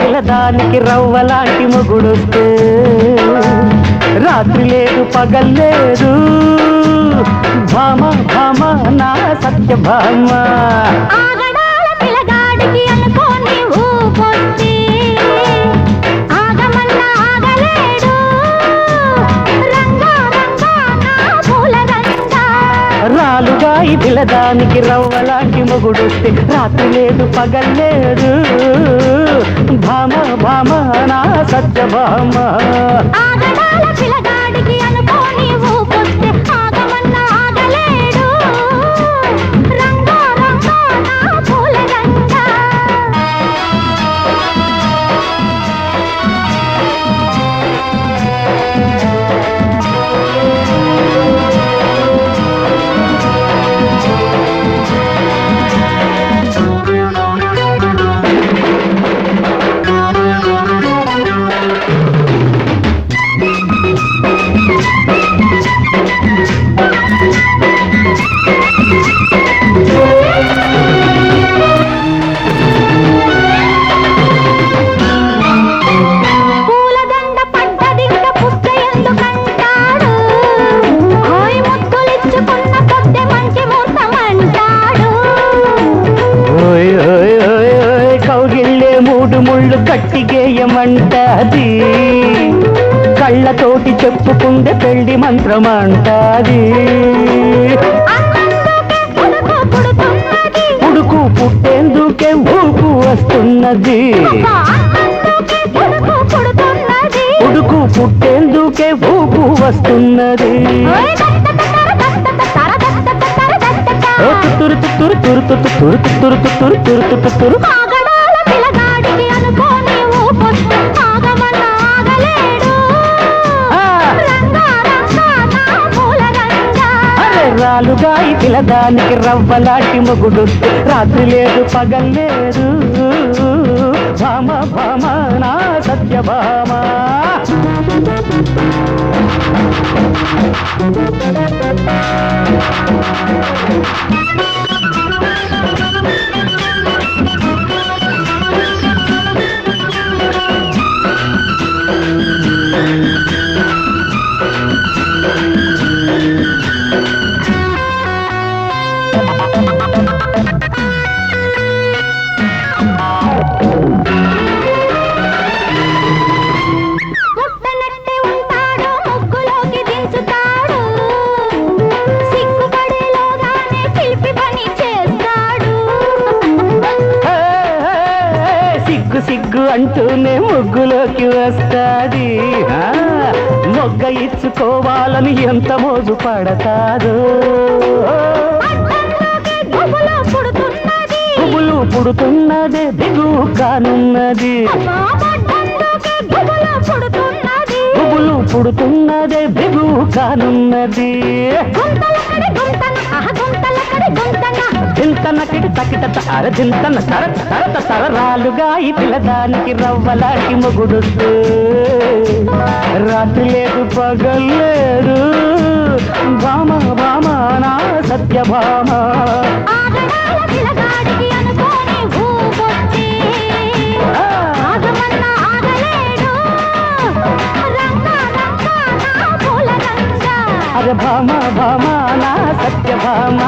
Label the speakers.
Speaker 1: పిల్లదానికి రవ్వలాంటి మొగుడొస్తే. రాత్రి లేదు పగల్లేదు భామ భామ నా సత్య భామ. రాలుగా పిల్లదానికి రవ్వలాంటి మొగుడొస్తే రాత్రి లేదు పగల్లేదు భామ భామ నా సత్య భామ. కౌగిళ్ళే మూడు ముళ్ళు కట్టిగేయమంటాది కళ్ళతోటి చెప్పుకుండే పెళ్ళి మంత్రమంటాది
Speaker 2: అన్నందుకే పుడుకు
Speaker 1: ఉడుకు పుట్టేందుకే ఊపు వస్తున్నది ఉడుకు పుట్టేందుకే ఊపు వస్తున్నది
Speaker 2: ఓయ్ దత్త తర తురు తురు
Speaker 1: తురు తురు తురు తురు గుర్రాలుగా పిలదానికి రవ్వలాటి మొగుడు. రాత్రి లేదు పగల్ లేదు. భామ భామ నా సత్యభామ Thank అంటూనే ముగ్గులోకి వస్తాది. మొగ్గ ఇచ్చుకోవాలని ఎంత మోజు పడతారు
Speaker 2: పుడుతున్నది.
Speaker 1: పువ్వులు పుడుతున్నదే దిగువ కానున్నది. పువ్వులు పుడుతున్నదే. దిగువ కానున్నది. తనకిడి తకిట తర జిల్తన తర తరత తరరాలుగా పిలదానికి రవ్వలాంటి మొగుడొద్దు. రాత్రి లేదు పగల్లేదు భామ భామ నా
Speaker 2: సత్యభామ
Speaker 1: అరే భామ భామ నా
Speaker 2: సత్యభామ